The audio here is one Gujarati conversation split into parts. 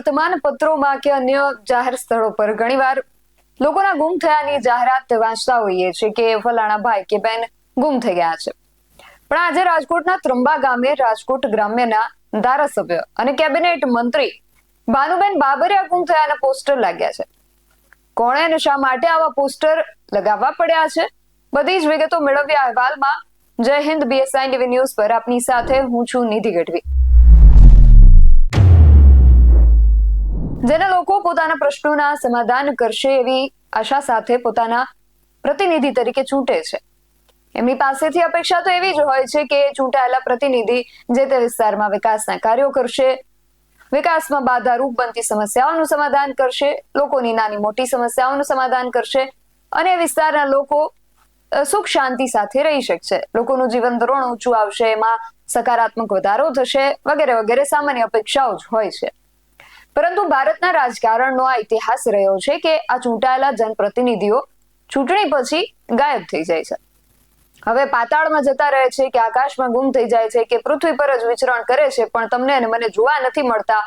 વર્તમાન પત્રોમાં કે અન્ય જાહેર સ્થળો પર ઘણીવાર લોકોના ગુમ થયાની જાહેરાત વાંચતા હોઈએ છીએ કે ફલાણા ભાઈ કે બેન ગુમ થઈ ગયા છે. પણ આજે રાજકોટના ત્રંબા ગામે રાજકોટ ગ્રામ્યના ધારાસભ્ય અને કેબિનેટ મંત્રી ભાનુબેન બાબરિયા ગુમ થયાના પોસ્ટર લાગ્યા છે. કોણે અને શા માટે આવા પોસ્ટર લગાવવા પડ્યા છે? બધી જ વિગતો મેળવ્યા અહેવાલમાં જય હિન્દ બીએસઆઈ ટીવી ન્યૂઝ પર આપની સાથે હું છું નિધિ ગઢવી. પોતાના પ્રશ્નોના સમાધાન કરશે એવી આશા સાથે પોતાના પ્રતિનિધિ તરીકે ચૂંટે છે. એમની પાસેથી અપેક્ષા તો એવી જ હોય છે કે ચૂંટાયેલા પ્રતિનિધિ જે તે વિસ્તારમાં વિકાસના કાર્યો કરશે, વિકાસમાં બાધારૂપ બનતી સમસ્યાઓનું સમાધાન કરશે, લોકોની નાની મોટી સમસ્યાઓનું સમાધાન કરશે અને વિસ્તારના લોકો સુખ શાંતિ સાથે રહી શકશે. લોકોનું જીવન ધોરણ ઊંચું આવશે, એમાં સકારાત્મક વધારો થશે વગેરે વગેરે સામાન્ય અપેક્ષાઓ જ હોય છે. પરંતુ ભારતના રાજકારણનો આ ઇતિહાસ રહ્યો છે કે આ ચૂંટાયેલા જનપ્રતિનિધિઓ ચૂંટણી પછી ગાયબ થઈ જાય છે. હવે પાતાળમાં જતા રહે છે કે આકાશમાં ગુમ થઈ જાય છે કે પૃથ્વી પર જ વિચરણ કરે છે, પણ તમને અને મને જોવા નથી મળતા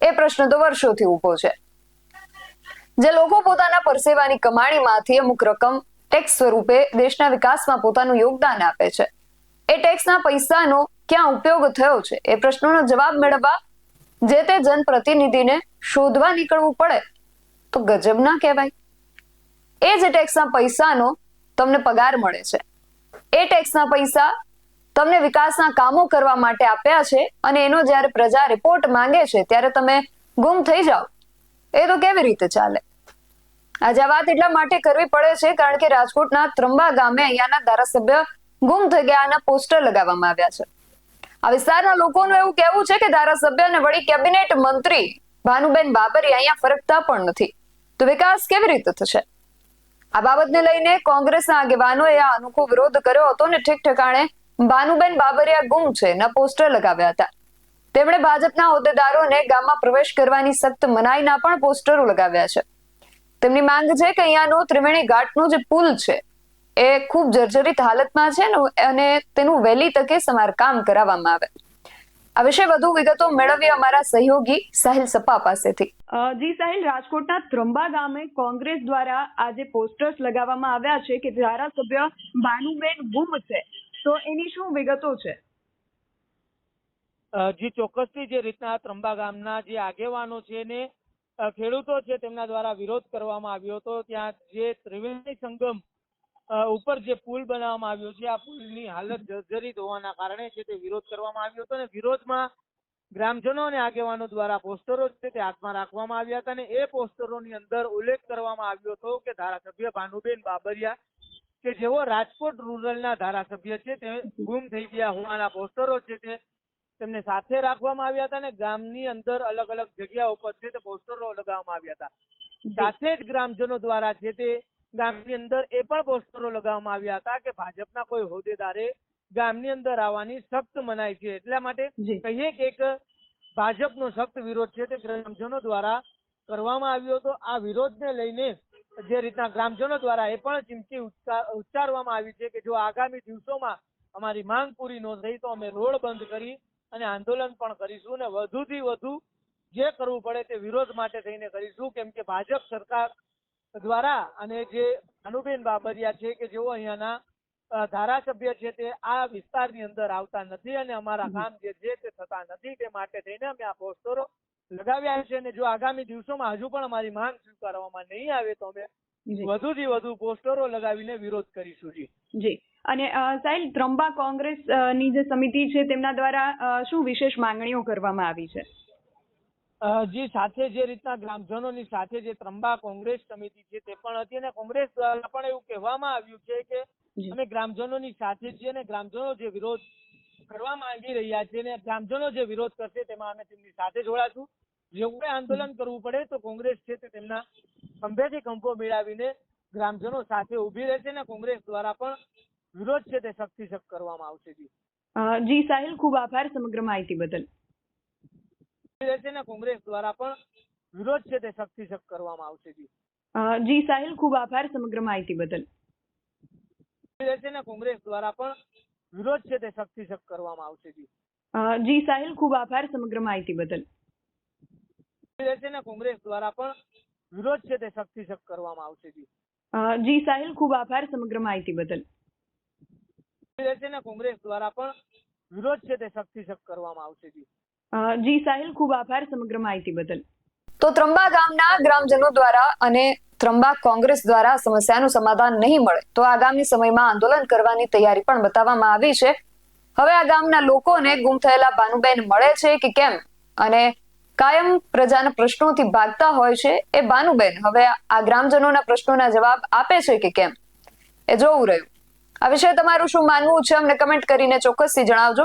એ પ્રશ્ન તો વર્ષોથી ઊભો છે. જે લોકો પોતાના પરસેવાની કમાણીમાંથી અમુક રકમ ટેક્સ સ્વરૂપે દેશના વિકાસમાં પોતાનું યોગદાન આપે છે. એ ટેક્સના પૈસાનો ક્યાં ઉપયોગ થયો છે? એ પ્રશ્નોનો જવાબ મેળવવા જે તે જનપ્રતિનિધિને શોધવા નીકળવું પડે, તો ગજબ ના કહેવાય. એ જ ટેક્સના પૈસાનો તમને પગાર મળે છે. એ ટેક્સના પૈસા તમને વિકાસના કામો કરવા માટે આપ્યા છે અને એનો જ્યારે પ્રજા રિપોર્ટ માંગે છે, ત્યારે તમે ગુમ થઈ જાઓ. એ તો કેવી રીતે ચાલે? આજે આ વાત એટલા માટે કરવી પડે છે, કારણ કે રાજકોટના ત્રંબા ગામે અહીંયાના ધારાસભ્ય ગુમ થઈ ગયાના પોસ્ટર લગાવવામાં આવ્યા છે. આ વિસ્તારના લોકોનું એવું કહેવું છે કે ધારાસભ્ય અને વળી કેબિનેટ મંત્રી ભાનુબેન બાબરી અહીંયા ફરકતા પણ નથી. તો વિકાસ કેવી રીતે થશે? આ બાબતને લઈને કોંગ્રેસના આગેવાનોએ આ અનોખો વિરોધ કર્યો હતો ને ઠીક ઠેકાણે ભાનુબેન બાબરિયા ગુમ છે, ના પોસ્ટર લગાવ્યા હતા. તેમણે ભાજપના હોદ્દેદારોને ગામમાં પ્રવેશ કરવાની સખ્ત મનાઈના પણ પોસ્ટરો લગાવ્યા છે. તેમની માંગ છે કે અહીંયાનો ત્રિવેણી ઘાટનો જે પુલ છે એ ખૂબ જર્જરિત હાલતમાં છે ને અને તેનું વહેલી તકે સમારકામ કરાવવામાં આવે. આ વિશે વધુ વિગતો મેળવીએ અમારા સહયોગી સાહિલ સપા પાસેથી. જી સાહિલ રાજકોટના ત્રંબા ગામે કોંગ્રેસ દ્વારા આજે પોસ્ટર્સ લગાવવામાં આવ્યા છે કે ધારાસભ્ય ભાનુબેન ગુમ છે. તો એની શું વિગતો છે? અ, જી ચોક્કસથી જે રીતના ત્રંબા ગામના જે આગેવાનો છે ને ખેડૂતો છે તેમના દ્વારા વિરોધ કરવામાં આવ્યો હતો. ત્યાં જે ત્રિવેણી સંગમ ઉપર જે પુલ બનાવવામાં આવ્યો છે, આ પુલની હાલત જર્જરિત હોવાના કારણે છે તે વિરોધ કરવામાં આવ્યો હતો અને વિરોધમાં ગ્રામજનો અને આગેવાનો દ્વારા પોસ્ટરો છે તે હાથમાં રાખવામાં આવ્યા હતા અને એ પોસ્ટરોની અંદર ઉલ્લેખ કરવામાં આવ્યો હતો કે ધારાસભ્ય ભાનુબેન બાબરિયા કે જેઓ રાજકોટ રૂરલના ધારાસભ્ય છે, તે ગુમ થઈ ગયા હોવાના પોસ્ટરો છે તે તેમને સાથે રાખવામાં આવ્યા હતા અને ગામની અંદર અલગ અલગ જગ્યા ઉપર છે તે પોસ્ટરો લગાવવામાં આવ્યા હતા. સાથે જ ગ્રામજનો દ્વારા છે તે ગામની અંદર એ પણ પોસ્ટરો લગાવવામાં આવ્યા હતા કે ભાજપના કોઈ હોદ્દેદારે ગામની અંદર આવવાની સખ્ત મનાઈ છે. એટલા માટે કહીએ કે એક ભાજપનો સખ્ત વિરોધ છે તે ગ્રામજનો દ્વારા કરવામાં આવ્યો હતો. આ વિરોધને લઈને જે રીતના ગ્રામજનો દ્વારા એ પણ ચીમકી ઉચ્ચારવામાં આવી છે કે જો આગામી દિવસોમાં અમારી માંગ પૂરી ન થઈ તો અમે રોડ બંધ કરી અને આંદોલન પણ કરીશું અને વધુથી વધુ જે કરવું પડે તે વિરોધ માટે થઈને કરીશું. કેમ કે ભાજપ સરકાર દ્વારા અને જે અનુબેન બાબરિયા છે કે જેઓ અહીંયાના ધારાસભ્ય છે તે આ વિસ્તારની અંદર આવતા નથી અને અમારા કામ જે છે તે થતા નથી. તે માટે થઈને અમે આ પોસ્ટરો લગાવ્યા છે અને જો આગામી દિવસોમાં હજુ પણ અમારી માંગ સ્વીકારવામાં નહીં આવે તો અમે વધુથી વધુ પોસ્ટરો લગાવીને વિરોધ કરીશું. જી. જી. અને સાહેબ ત્રંબા કોંગ્રેસની જે સમિતિ છે તેમના દ્વારા શું વિશેષ માંગણીઓ કરવામાં આવી છે? જી સાથે જે રીતના ગ્રામજનોની સાથે જે ત્રંબા કોંગ્રેસ સમિતિ છે તે પણ હતી અને કોંગ્રેસ દ્વારા પણ એવું કહેવામાં આવ્યું છે કે અમે ગ્રામજનોની સાથે છીએ અને ગ્રામજનો જે વિરોધ કરવા માંગી રહ્યા છે અને ગ્રામજનો જે વિરોધ કરશે તેમાં અમે તેમની સાથે જોડાશું. જેવું આંદોલન કરવું પડે તો કોંગ્રેસ છે તે તેમના ખંભેથી ખંભો મેળવીને ગ્રામજનો સાથે ઊભી રહેશે અને કોંગ્રેસ દ્વારા પણ વિરોધ છે તે શક્તિશક્ત કરવામાં આવશે જી. જી સાહિલ ખૂબ આભાર સમગ્ર માહિતી બદલ. રહેશે અને કોંગ્રેસ દ્વારા પણ વિરોધ છે તે શક્તિશક કરવામાં આવશે જી. જી સાહિલ ખૂબ આભાર સમગ્ર માહિતી બદલ. છે ને કોંગ્રેસ દ્વારા પણ વિરોધ છે તે સખ્ત કરવામાં આવશે જી. જી સાહિલ ખૂબ આભાર સમગ્ર માહિતી બદલ. છે ને કોંગ્રેસ દ્વારા પણ વિરોધ છે તે સખ્ત કરવામાં આવશે જી. જી સાહિલ ખૂબ આભાર સમગ્ર માહિતી બદલ. છે ને કોંગ્રેસ દ્વારા પણ વિરોધ છે તે સખ્ત કરવામાં આવશે જી. જી સાહિલ, ખૂબ આભાર સમગ્ર માહિતી બદલ. તો ત્રંબા ગામના ગ્રામજનો દ્વારા અને ત્રંબા કોંગ્રેસ દ્વારા સમસ્યાનું સમાધાન નહીં મળે તો આગામી સમયમાં આંદોલન કરવાની તૈયારી પણ બતાવવામાં આવી છે. હવે આ ગામના લોકોને ગુમ થયેલા ભાનુબેન મળે છે કે કેમ? અને કાયમ પ્રજાના પ્રશ્નોથી ભાગતા હોય છે એ ભાનુબેન. હવે આ ગ્રામજનોના પ્રશ્નોના જવાબ આપે છે કે કેમ? એ જોવું રહ્યું. આ વિશે તમારું શું માનવું છે? અમને કમેન્ટ કરીને ચોક્કસથી જણાવજો.